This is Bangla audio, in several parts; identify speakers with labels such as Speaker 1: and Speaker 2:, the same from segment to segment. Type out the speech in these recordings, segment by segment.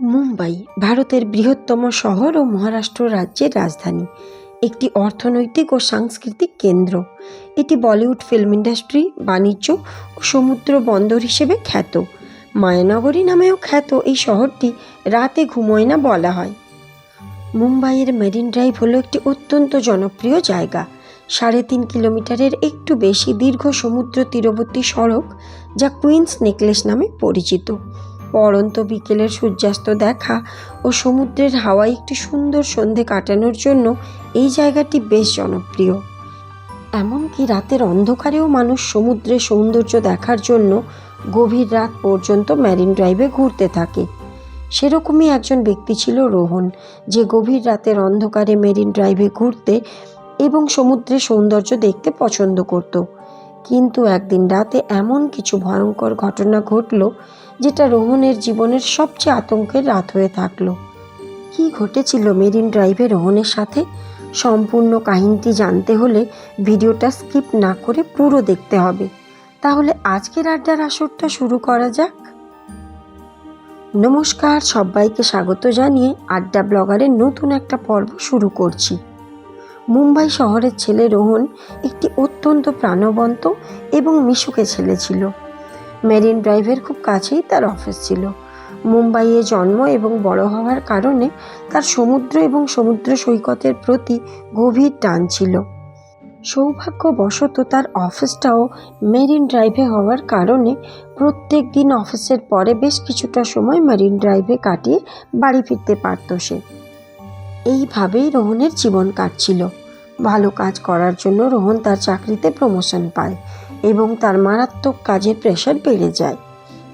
Speaker 1: মুম্বাই ভারতের বৃহত্তম শহর ও মহারাষ্ট্র রাজ্যের রাজধানী, একটি অর্থনৈতিক ও সাংস্কৃতিক কেন্দ্র। এটি বলিউড ফিল্ম ইন্ডাস্ট্রি, বাণিজ্য ও সমুদ্র বন্দর হিসেবে খ্যাত। মায়ানগরী নামেও খ্যাত এই শহরটি রাতে ঘুমোয় না বলা হয়। মুম্বাইয়ের মেরিন ড্রাইভ হলো একটি অত্যন্ত জনপ্রিয় জায়গা। সাড়ে তিন কিলোমিটারের একটু বেশি দীর্ঘ সমুদ্র তীরবর্তী সড়ক, যা কুইন্স নেকলেস নামে পরিচিত। পরন্ত বিকেলের সূর্যাস্ত দেখা ও সমুদ্রের হাওয়ায় একটি সুন্দর সন্ধে কাটানোর জন্য এই জায়গাটি বেশ জনপ্রিয়। এমনকি রাতের অন্ধকারেও মানুষ সমুদ্রের সৌন্দর্য দেখার জন্য গভীর রাত পর্যন্ত ম্যারিন ড্রাইভে ঘুরতে থাকে। সেরকমই একজন ব্যক্তি ছিল রোহন, যে গভীর রাতের অন্ধকারে মেরিন ড্রাইভে ঘুরতে এবং সমুদ্রের সৌন্দর্য দেখতে পছন্দ করত। কিন্তু একদিন রাতে এমন কিছু ভয়ঙ্কর ঘটনা ঘটল যেটা রোহনের জীবনের সবচেয়ে আতঙ্কের রাত হয়ে থাকল। কী ঘটেছিল মেরিন ড্রাইভে রোহনের সাথে? সম্পূর্ণ কাহিনীটি জানতে হলে ভিডিওটা স্কিপ না করে পুরো দেখতে হবে। তাহলে আজকের আড্ডার আসরটা শুরু করা যাক। নমস্কার, সবাইকে স্বাগত জানিয়ে আড্ডা ব্লগারের নতুন একটা পর্ব শুরু করছি। মুম্বাই শহরের ছেলে রোহন একটি অত্যন্ত প্রাণবন্ত এবং মিশুকে ছেলে ছিল। মেরিন ড্রাইভের খুব কাছেই তার অফিস ছিল। মুম্বাইয়ে জন্ম এবং বড় হওয়ার কারণে তার সমুদ্র এবং সমুদ্র সৈকতের প্রতি গভীর টান ছিল। সৌভাগ্যবশত তার অফিসটাও মেরিন ড্রাইভে হওয়ার কারণে প্রত্যেক দিন অফিসের পরে বেশ কিছুটা সময় মেরিন ড্রাইভে কাটিয়ে বাড়ি ফিরতে পারত সে। এইভাবেই রোহনের জীবন কাটছিল। ভালো কাজ করার জন্য রোহন তার চাকরিতে প্রমোশন পায়। এবং তার মারাত্মক কাজের প্রেশার বেড়ে যায়।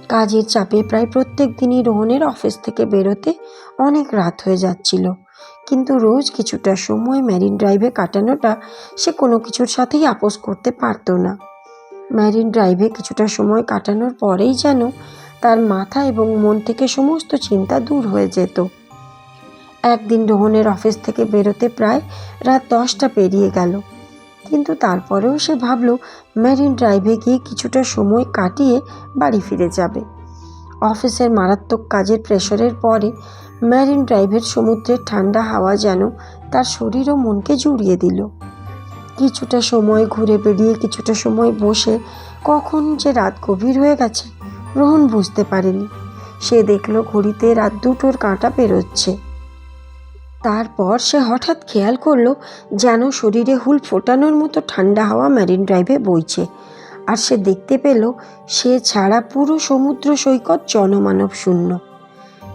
Speaker 1: কাজের চাপে প্রায় প্রত্যেক দিনই রোহনের অফিস থেকে বেরোতে অনেক রাত হয়ে যাচ্ছিল। কিন্তু রোজ কিছুটা সময় ম্যারিন ড্রাইভে কাটানোটা সে কোনো কিছুর সাথেই আপোষ করতে পারতো না। ম্যারিন ড্রাইভে কিছুটা সময় কাটানোর পরেই যেন তার মাথা এবং মন থেকে সমস্ত চিন্তা দূর হয়ে যেত। একদিন রোহনের অফিস থেকে বেরোতে প্রায় রাত দশটা পেরিয়ে গেল। কিন্তু তারপরেও সে ভাবল, মেরিন ড্রাইভে গিয়ে কিছুটা সময় কাটিয়ে বাড়ি ফিরে যাবে। অফিসের মারাত্মক কাজের প্রেশারের পরে মেরিন ড্রাইভের সমুদ্রের ঠান্ডা হাওয়া যেন তার শরীর ও মনকে জুড়িয়ে দিল। কিছুটা সময় ঘুরে বেরিয়ে কিছুটা সময় বসে কখন যে রাত গভীর হয়ে গেছে, রোহন বুঝতে পারেনি। সে দেখল ঘড়িতে রাত দুটোর কাঁটা বেরোচ্ছে। তারপর সে হঠাৎ খেয়াল করল যেন শরীরে হুল ফোটানোর মতো ঠান্ডা হাওয়া ম্যারিন ড্রাইভে বইছে। আর সে দেখতে পেল সে ছাড়া পুরো সমুদ্র সৈকত জনমানব শূন্য।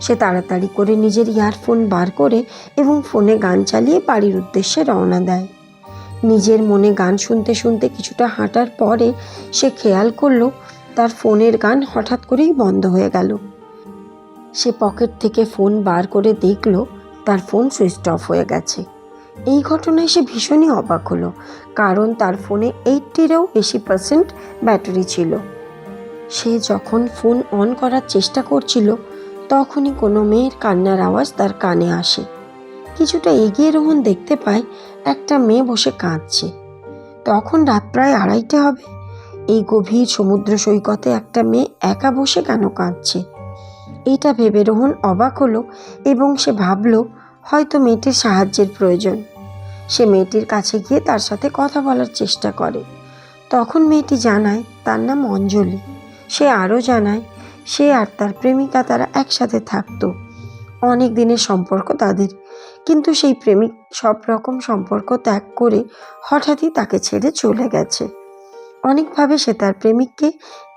Speaker 1: সে তাড়াতাড়ি করে নিজের ইয়ারফোন বার করে এবং ফোনে গান চালিয়ে বাড়ির উদ্দেশ্যে রওনা দেয়। নিজের মনে গান শুনতে শুনতে কিছুটা হাঁটার পরে সে খেয়াল করল তার ফোনের গান হঠাৎ করেই বন্ধ হয়ে গেল। সে পকেট থেকে ফোন বার করে দেখল তার ফোন সুইচ অফ হয়ে গেছে। এই ঘটনায় সে ভীষণই অবাক হলো, কারণ তার ফোনে এইটটিরও বেশি পার্সেন্ট ব্যাটারি ছিল। সে যখন ফোন অন করার চেষ্টা করছিল, তখনই কোনো মেয়ের কান্নার আওয়াজ তার কানে আসে। কিছুটা এগিয়ে রোহন দেখতে পায়, একটা মেয়ে বসে কাঁদছে। তখন রাত প্রায় আড়াইটে হবে। এই গভীর সমুদ্র সৈকতে একটা মেয়ে একা বসে কেন কাঁদছে? এটা ভেবে রোহন অবাক হলো এবং সে ভাবলো, হয়তো মেয়েটির সাহায্যের প্রয়োজন। সে মেয়েটির কাছে গিয়ে তার সাথে কথা বলার চেষ্টা করে। তখন মেয়েটি জানায়, তার নাম অঞ্জলি। সে আরও জানায়, সে আর তার প্রেমিকা তারা একসাথে থাকতো। অনেক দিনের সম্পর্ক তাদের। কিন্তু সেই প্রেমিক সব রকম সম্পর্ক ত্যাগ করে হঠাৎই তাকে ছেড়ে চলে গেছে। অনেকভাবে সে তার প্রেমিককে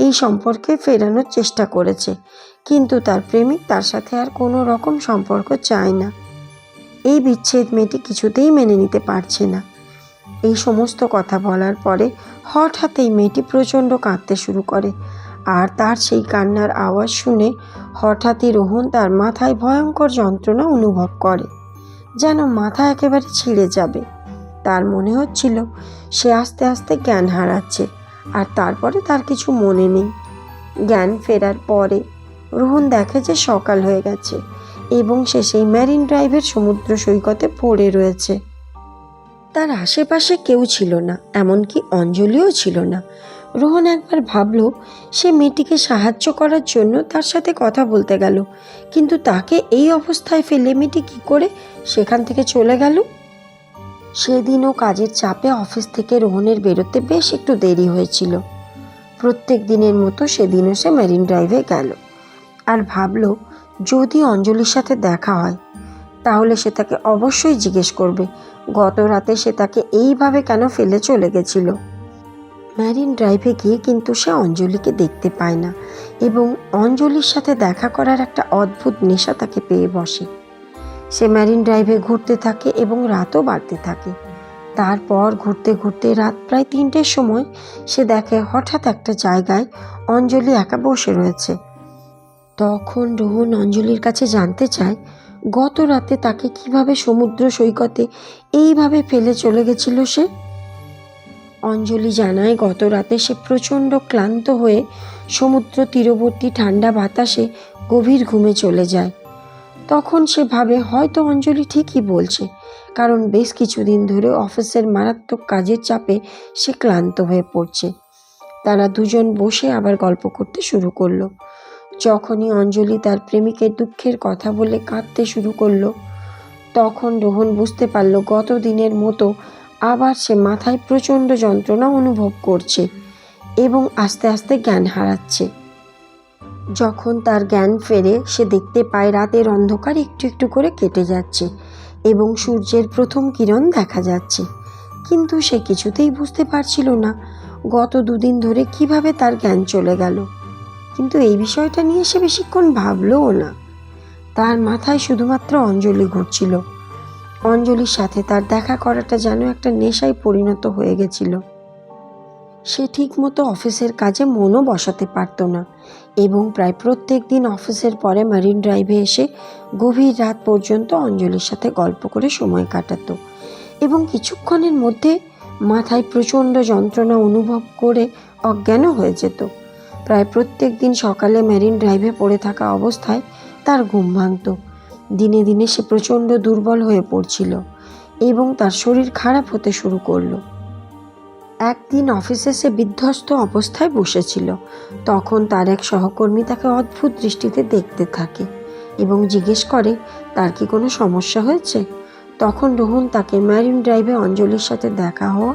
Speaker 1: এই সম্পর্কে ফেরানোর চেষ্টা করেছে। কিন্তু তার প্রেমিক তার সাথে আর কোনো রকম সম্পর্ক চায় না। এই বিচ্ছেদ মেয়েটি কিছুতেই মেনে নিতে পারছে না। এই সমস্ত কথা বলার পরে হঠাৎ এই মেয়েটি প্রচণ্ড কাঁদতে শুরু করে। আর তার সেই কান্নার আওয়াজ শুনে হঠাৎই রোহন তার মাথায় ভয়ঙ্কর যন্ত্রণা অনুভব করে, যেন মাথা একেবারে ছিঁড়ে যাবে। তার মনে হচ্ছিল, সে আস্তে আস্তে জ্ঞান হারাচ্ছে। আর তারপরে তার কিছু মনে নেই। জ্ঞান ফেরার পরে রোহন দেখে যে সকাল হয়ে গেছে এবং সে সেই ম্যারিন ড্রাইভের সমুদ্র সৈকতে পড়ে রয়েছে। তার আশেপাশে কেউ ছিল না, এমনকি অঞ্জলিও ছিল না। রোহন একবার ভাবল, সে মেয়েটিকে সাহায্য করার জন্য তার সাথে কথা বলতে গেল, কিন্তু তাকে এই অবস্থায় ফেলে মেয়েটি কী করে সেখান থেকে চলে গেল? সেদিনও কাজের চাপে অফিস থেকে রোহনের বেরোতে বেশ একটু দেরি হয়েছিল। প্রত্যেক দিনের মতো সেদিনও সে মেরিন ড্রাইভে গেল আর ভাবল, যদি অঞ্জলির সাথে দেখা হয়, তাহলে সে তাকে অবশ্যই জিজ্ঞেস করবে, গত রাতে সে তাকে এইভাবে কেন ফেলে চলে গেছিল। ম্যারিন ড্রাইভে গিয়ে কিন্তু সে অঞ্জলিকে দেখতে পায় না এবং অঞ্জলির সাথে দেখা করার একটা অদ্ভুত নেশা তাকে পেয়ে বসে। সে ম্যারিন ড্রাইভে ঘুরতে থাকে এবং রাতও বাড়তে থাকে। তারপর ঘুরতে ঘুরতে রাত প্রায় তিনটের সময় সে দেখে হঠাৎ একটা জায়গায় অঞ্জলি একা বসে রয়েছে। তখন রোহন অঞ্জলির কাছে জানতে চায়, গত রাতে তাকে কীভাবে সমুদ্র সৈকতে এইভাবে ফেলে চলে গেছিল সে? অঞ্জলি জানায়, গত রাতে সে প্রচণ্ড ক্লান্ত হয়ে সমুদ্র তীরবর্তী ঠান্ডা বাতাসে গভীর ঘুমে চলে যায়। তখন সে ভাবে হয়তো অঞ্জলি ঠিকই বলছে, কারণ বেশ কিছুদিন ধরে অফিসের মারাত্মক কাজের চাপে সে ক্লান্ত হয়ে পড়ছে। তারা দুজন বসে আবার গল্প করতে শুরু করল। যখনই অঞ্জলি তার প্রেমিকের দুঃখের কথা বলে কাঁদতে শুরু করল, তখন রোহন বুঝতে পারল গত দিনের মতো আবার সে মাথায় প্রচণ্ড যন্ত্রণা অনুভব করছে এবং আস্তে আস্তে জ্ঞান হারাচ্ছে। যখন তার জ্ঞান ফেরে, সে দেখতে পায় রাতের অন্ধকার একটু একটু করে কেটে যাচ্ছে এবং সূর্যের প্রথম কিরণ দেখা যাচ্ছে। কিন্তু সে কিছুতেই বুঝতে পারছিল না গত দুদিন ধরে কীভাবে তার জ্ঞান চলে গেল। কিন্তু এই বিষয়টা নিয়ে সে বেশিক্ষণ ভাবলও না। তার মাথায় শুধুমাত্র অঞ্জলি ঘুরছিল। অঞ্জলির সাথে তার দেখা করাটা যেন একটা নেশায় পরিণত হয়ে গেছিল। সে ঠিকমতো অফিসের কাজে মনও বসাতে পারতো না এবং প্রায় প্রত্যেক দিন অফিসের পরে মারিন ড্রাইভে এসে গভীর রাত পর্যন্ত অঞ্জলির সাথে গল্প করে সময় কাটাতো এবং কিছুক্ষণের মধ্যে মাথায় প্রচণ্ড যন্ত্রণা অনুভব করে অজ্ঞানও হয়ে যেত। প্রায় প্রত্যেক দিন সকালে মেরিন ড্রাইভে পড়ে থাকা অবস্থায় তার ঘুম ভাঙত। দিনে দিনে সে প্রচণ্ড দুর্বল হয়ে পড়ছিল এবং তার শরীর খারাপ হতে শুরু করল। একদিন অফিসে সে বিধ্বস্ত অবস্থায় বসেছিল। তখন তার এক সহকর্মী তাকে অদ্ভুত দৃষ্টিতে দেখতে থাকে এবং জিজ্ঞেস করে, তার কি কোনো সমস্যা হয়েছে? তখন রোহন তাকে ম্যারিন ড্রাইভে অঞ্জলির সাথে দেখা হওয়া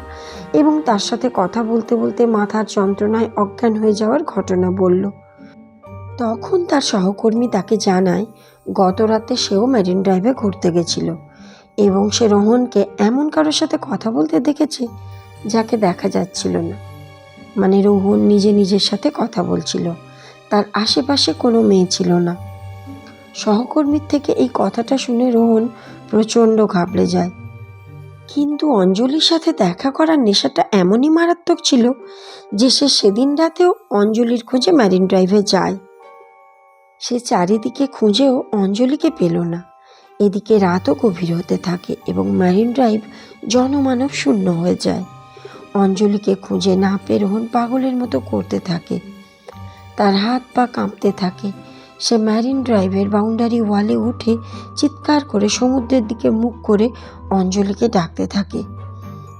Speaker 1: এবং তার সাথে কথা বলতে বলতে মাথার যন্ত্রণায় অজ্ঞান হয়ে যাওয়ার ঘটনা বলল। তখন তার সহকর্মী তাকে জানায়, গত রাতে সেও ম্যারিন ড্রাইভে ঘুরতে গেছিল এবং সে রোহনকে এমন কারোর সাথে কথা বলতে দেখেছে যাকে দেখা যাচ্ছিল না। মানে রোহন নিজে নিজের সাথে কথা বলছিল। তার আশেপাশে কোনো মেয়ে ছিল না। সহকর্মীর থেকে এই কথাটা শুনে রোহন প্রচণ্ড ঘাবড়ে যায়। কিন্তু অঞ্জলির সাথে দেখা করার নেশাটা এমনই মারাত্মক ছিল যে সে সেদিন রাতেও অঞ্জলির খোঁজে ম্যারিন ড্রাইভে যায়। সে চারিদিকে খুঁজেও অঞ্জলিকে পেল না। এদিকে রাতও গভীর হতে থাকে এবং ম্যারিন ড্রাইভ জনমানব শূন্য হয়ে যায়। অঞ্জলিকে খুঁজে না পেয়ে রোহন পাগলের মতো করতে থাকে। তার হাত পা কাঁপতে থাকে। সে ম্যারিন ড্রাইভের বাউন্ডারি ওয়ালে উঠে চিৎকার করে সমুদ্রের দিকে মুখ করে অঞ্জলিকে ডাকতে থাকে।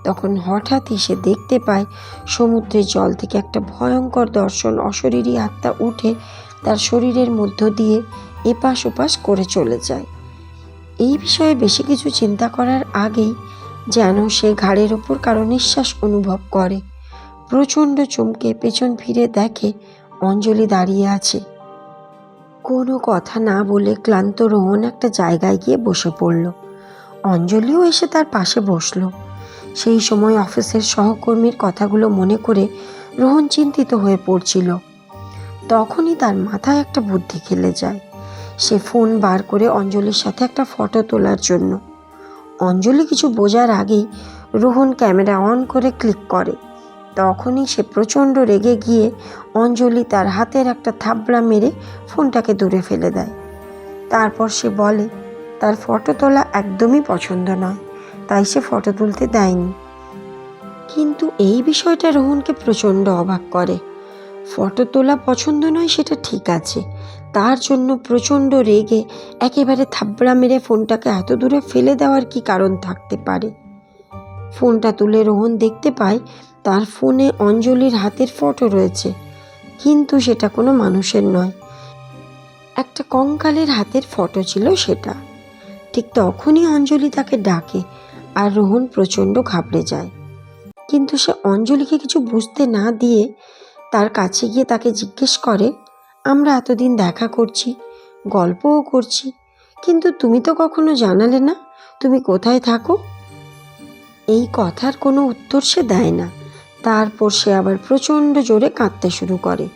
Speaker 1: তখন হঠাৎই সে দেখতে পায়, সমুদ্রের জল থেকে একটা ভয়ঙ্কর দর্শন অশরীরী আত্মা উঠে তার শরীরের মধ্য দিয়ে এপাশ ওপাশ করে চলে যায়। এই বিষয়ে বেশি কিছু চিন্তা করার আগেই যেন সে ঘাড়ের ওপর কারও নিঃশ্বাস অনুভব করে। প্রচণ্ড চমকে পেছন ফিরে দেখে অঞ্জলি দাঁড়িয়ে আছে। কোনো কথা না বলে ক্লান্ত রোহন একটা জায়গায় গিয়ে বসে পড়ল। অঞ্জলিও এসে তার পাশে বসল। সেই সময় অফিসের সহকর্মীর কথাগুলো মনে করে রোহন চিন্তিত হয়ে পড়ছিল। তখনই তার মাথায় একটা বুদ্ধি খেলে যায়। সে ফোন বার করে অঞ্জলির সাথে একটা ফটো তোলার জন্য অঞ্জলি কিছু বোঝার আগেই রোহন ক্যামেরা অন করে ক্লিক করে। তখনই সে প্রচণ্ড রেগে গিয়ে অঞ্জলি তার হাতের একটা থাবড়া মেরে ফোনটাকে দূরে ফেলে দেয়। তারপর সে বলে, তার ফটো তোলা একদমই পছন্দ নয়। তাই সে ফটো তুলতে দেয়নি। কিন্তু এই বিষয়টা রোহনকে প্রচণ্ড অবাক করে। ফটো তোলা পছন্দ নয় সেটা ঠিক আছে তার জন্য প্রচণ্ড রেগে একেবারে থাবড়া মেরে ফোনটাকে এত দূরে ফেলে দেওয়ার কি কারণ থাকতে পারে? ফোনটা তুলে রোহন দেখতে পায় তার ফোনে অঞ্জলির হাতের ফটো রয়েছে, কিন্তু সেটা কোনো মানুষের নয়। একটা কঙ্কালের হাতের ফটো ছিল সেটা। ঠিক তখনই অঞ্জলি তাকে ডাকে আর রোহন প্রচণ্ড ঘাবড়ে যায়। কিন্তু সে অঞ্জলিকে কিছু বুঝতে না দিয়ে তার কাছে গিয়ে তাকে জিজ্ঞেস করে আমরা এতদিন দেখা করছি, গল্পও করছি, কিন্তু তুমি তো কখনো জানালে না তুমি কোথায় থাকো? এই কথার কোনো উত্তর সে দেয় না। তারপর সে আবার প্রচণ্ড জোরে কাঁদতে শুরু করে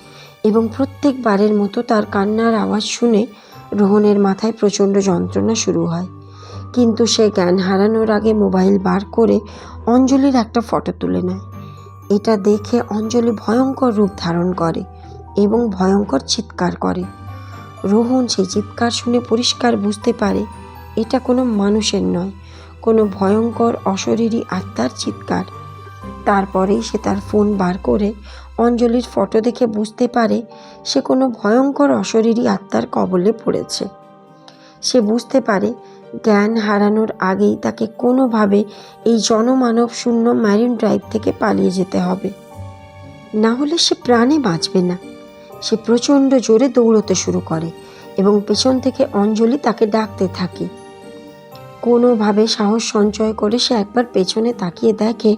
Speaker 1: এবং প্রত্যেকবারের মতো তার কান্নার আওয়াজ শুনে রোহনের মাথায় প্রচণ্ড যন্ত্রণা শুরু হয়। কিন্তু সে জ্ঞান হারানোর আগে মোবাইল বার করে অঞ্জলির একটা ফটো তুলে নেয়। এটা দেখে অঞ্জলি ভয়ঙ্কর রূপ ধারণ করে। এবং ভয়ঙ্কর চিৎকার করে। রোহন সেই চিৎকার শুনে পরিষ্কার বুঝতে পারে, এটা কোনো মানুষের নয়, কোনো ভয়ঙ্কর, অশরীরী আত্মার চিৎকার। তারপরেই সে তার ফোন বার করে অঞ্জলির ফটো দেখে বুঝতে পারে, সে কোনো ভয়ঙ্কর, অশরীরী আত্মার কবলে পড়েছে। সে বুঝতে পারে, জ্ঞান হারানোর আগেই তাকে কোনোভাবে এই জনমানব শূন্য ম্যারিন ড্রাইভ থেকে পালিয়ে যেতে হবে। না হলে সে প্রাণে বাঁচবে না। সে প্রচণ্ড জোরে দৌড়তে শুরু করে এবং পেছন থেকে অঞ্জলি তাকে ডাকতে থাকে। কোনোভাবে সাহস সঞ্চয় করে সে একবার পেছনে তাকিয়ে দেখে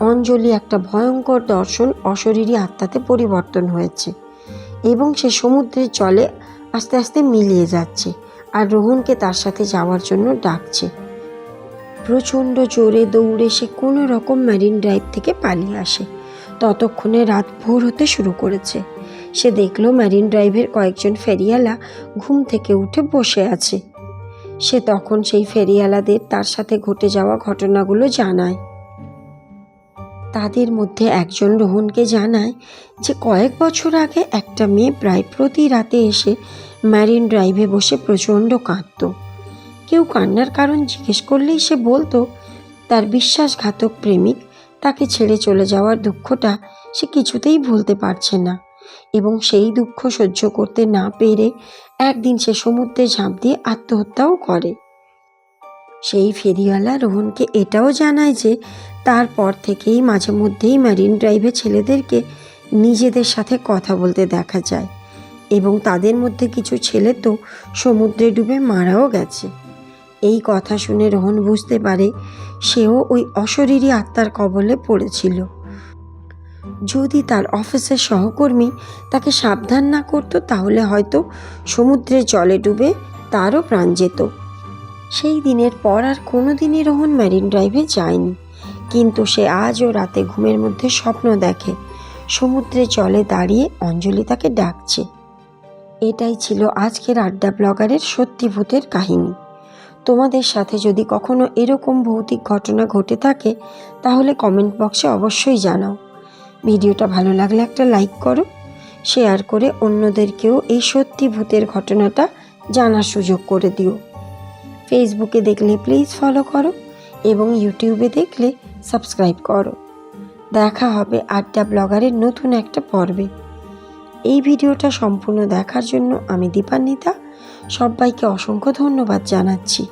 Speaker 1: অঞ্জলি একটা ভয়ঙ্কর দর্শন অশরীরী আত্মাতে পরিবর্তন হয়েছে এবং সে সমুদ্রের জলে আস্তে আস্তে মিলিয়ে যাচ্ছে আর রোহনকে তার সাথে যাওয়ার জন্য ডাকছে। প্রচণ্ড জোরে দৌড়ে সে কোনো রকম ম্যারিন ড্রাইভ থেকে পালিয়ে আসে। ততক্ষণে রাত ভোর হতে শুরু করেছে। সে দেখল ম্যারিন ড্রাইভের কয়েকজন ফেরিয়ালা ঘুম থেকে উঠে বসে আছে। সে তখন সেই ফেরিয়ালাদের তার সাথে ঘটে যাওয়া ঘটনাগুলো জানায়। তাদের মধ্যে একজন রোহনকে জানায় যে কয়েক বছর আগে একটা মেয়ে প্রায় প্রতি রাতে এসে ম্যারিন ড্রাইভে বসে প্রচণ্ড কাঁদত। কেউ কান্নার কারণ জিজ্ঞেস করলেই সে বলতো, তার বিশ্বাসঘাতক প্রেমিক, তাকে ছেড়ে চলে যাওয়ার দুঃখটা সে কিছুতেই ভুলতে পারছে না। এবং সেই দুঃখ সহ্য করতে না পেরে একদিন সে সমুদ্রে ঝাঁপ দিয়ে আত্মহত্যাও করে। সেই ফেরিওয়ালা রোহনকে এটাও জানায় যে তারপর থেকেই মাঝে মধ্যেই ম্যারিন ড্রাইভে ছেলেদেরকে নিজেদের সাথে কথা বলতে দেখা যায় এবং তাদের মধ্যে কিছু ছেলে তো সমুদ্রে ডুবে মারাও গেছে। এই কথা শুনে রোহন বুঝতে পারে, সেও ওই অশরীরী আত্মার কবলে পড়েছিল। যদি তার অফিসের সহকর্মী তাকে সাবধান না করতো, তাহলে হয়তো সমুদ্রের জলে ডুবে তারও প্রাণ যেত। সেই দিনের পর আর কোনো দিনই রোহন ম্যারিন ড্রাইভে যায়নি। কিন্তু সে আজও রাতে ঘুমের মধ্যে স্বপ্ন দেখে। সমুদ্রের জলে দাঁড়িয়ে অঞ্জলি তাকে ডাকছে। এটাই ছিল আজকের আড্ডা ব্লগারের সত্যি ভূতের কাহিনী। তোমাদের সাথে যদি কখনো এরকম ভৌতিক ঘটনা ঘটে থাকে, তাহলে কমেন্ট বক্সে অবশ্যই জানাও। ভিডিওটা ভালো লাগলে একটা লাইক করো, শেয়ার করে অন্যদেরকেও এই সত্যি ভূতের ঘটনাটা জানার সুযোগ করে দিও। ফেসবুকে দেখলে প্লিজ ফলো করো এবং ইউটিউবে দেখলে সাবস্ক্রাইব করো। দেখা হবে আড্ডা ব্লগারের নতুন একটা পর্বে। এই ভিডিওটা সম্পূর্ণ দেখার জন্য আমি দীপান্বিতা, সবাইকে অসংখ্য ধন্যবাদ জানাচ্ছি।